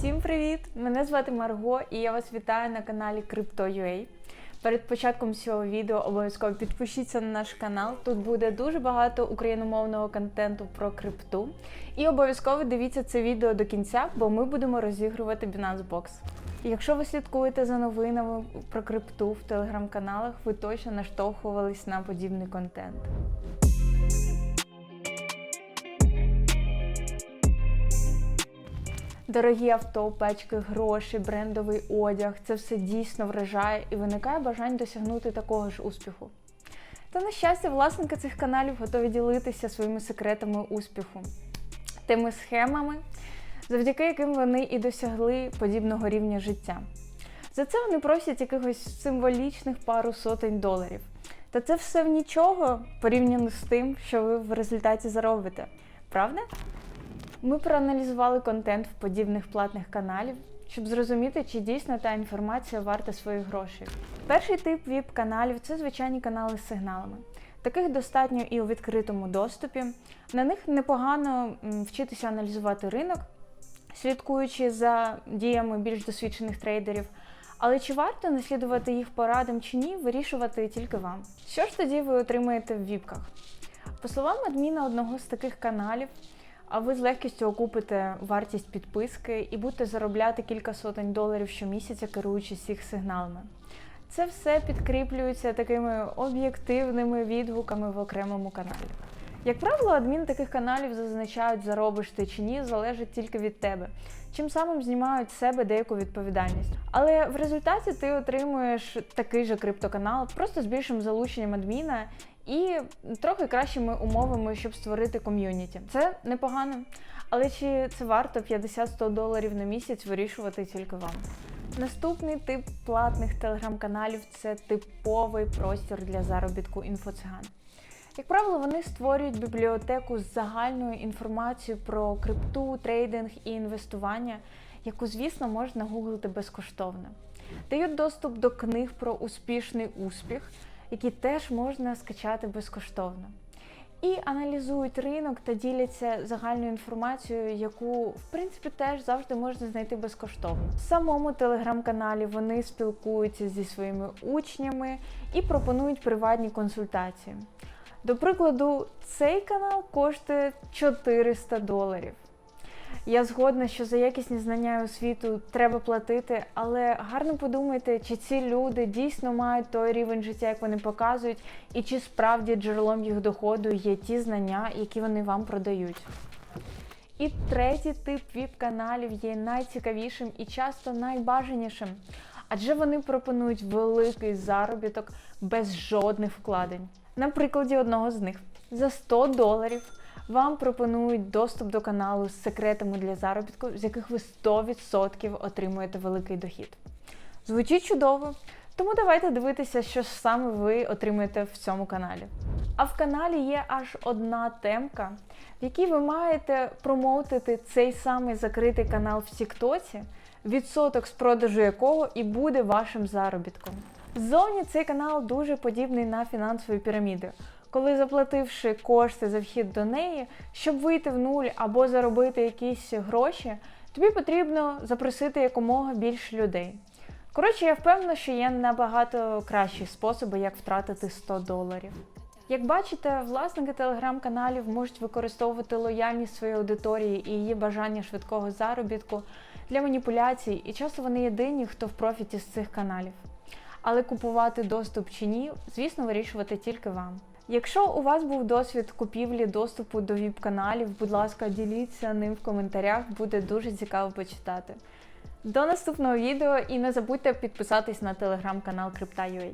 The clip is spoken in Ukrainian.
Всім привіт! Мене звати Марго і я вас вітаю на каналі Crypto.ua. Перед початком цього відео обов'язково підпишіться на наш канал. Тут буде дуже багато україномовного контенту про крипту. І обов'язково дивіться це відео до кінця, бо ми будемо розігрувати Binance Box. Якщо ви слідкуєте за новинами про крипту в телеграм-каналах, ви точно наштовхувались на подібний контент. Дорогі авто, печки, гроші, брендовий одяг це все дійсно вражає і виникає бажання досягнути такого ж успіху. Та, на щастя, власники цих каналів готові ділитися своїми секретами успіху, тими схемами, завдяки яким вони і досягли подібного рівня життя. За це вони просять якихось символічних пару сотень доларів. Та це все в нічого порівняно з тим, що ви в результаті заробите. Правда? Ми проаналізували контент в подібних платних каналів, щоб зрозуміти, чи дійсно та інформація варта своїх грошей. Перший тип ВІП-каналів це звичайні канали з сигналами. Таких достатньо і у відкритому доступі. На них непогано вчитися аналізувати ринок, слідкуючи за діями більш досвідчених трейдерів. Але чи варто наслідувати їх порадам чи ні, вирішувати тільки вам. Що ж тоді ви отримаєте в віпках? По словам адміна одного з таких каналів, а ви з легкістю окупите вартість підписки і будете заробляти кілька сотень доларів щомісяця, керуючись їх сигналами. Це все підкріплюється такими об'єктивними відгуками в окремому каналі. Як правило, адмін таких каналів зазначають, заробиш ти чи ні, залежить тільки від тебе, чим самим знімають з себе деяку відповідальність. Але в результаті ти отримуєш такий же криптоканал, просто з більшим залученням адміна і трохи кращими умовами, щоб створити ком'юніті. Це непогано. Але чи це варто 50-100 доларів на місяць вирішувати тільки вам? Наступний тип платних телеграм-каналів це типовий простір для заробітку інфоциган. Як правило, вони створюють бібліотеку з загальною інформацією про крипту, трейдинг і інвестування, яку, звісно, можна гуглити безкоштовно. Дають доступ до книг про успішний успіх, які теж можна скачати безкоштовно. І аналізують ринок та діляться загальною інформацією, яку в принципі теж завжди можна знайти безкоштовно. В самому телеграм-каналі вони спілкуються зі своїми учнями і пропонують приватні консультації. До прикладу, цей канал коштує 400 доларів. Я згодна, що за якісні знання і освіту треба платити, але гарно подумайте, чи ці люди дійсно мають той рівень життя, як вони показують, і чи справді джерелом їх доходу є ті знання, які вони вам продають. І третій тип віп-каналів є найцікавішим і часто найбажанішим, адже вони пропонують великий заробіток без жодних вкладень. На прикладі одного з них за 100 доларів вам пропонують доступ до каналу з секретами для заробітку, з яких ви 100% отримуєте великий дохід. Звучить чудово, тому давайте дивитися, що ж саме ви отримуєте в цьому каналі. А в каналі є аж одна темка, в якій ви маєте промоутити цей самий закритий канал в Тіктоці, відсоток з продажу якого і буде вашим заробітком. Ззовні цей канал дуже подібний на фінансові піраміди. Коли заплативши кошти за вхід до неї, щоб вийти в нуль або заробити якісь гроші, тобі потрібно запросити якомога більше людей. Коротше, я впевнена, що є набагато кращі способи, як втратити 100 доларів. Як бачите, власники телеграм-каналів можуть використовувати лояльність своєї аудиторії і її бажання швидкого заробітку для маніпуляцій, і часто вони єдині, хто в профіті з цих каналів. Але купувати доступ чи ні, звісно, вирішувати тільки вам. Якщо у вас був досвід купівлі доступу до віп-каналів, будь ласка, діліться ним в коментарях, буде дуже цікаво почитати. До наступного відео і не забудьте підписатись на телеграм-канал Крипта.ua.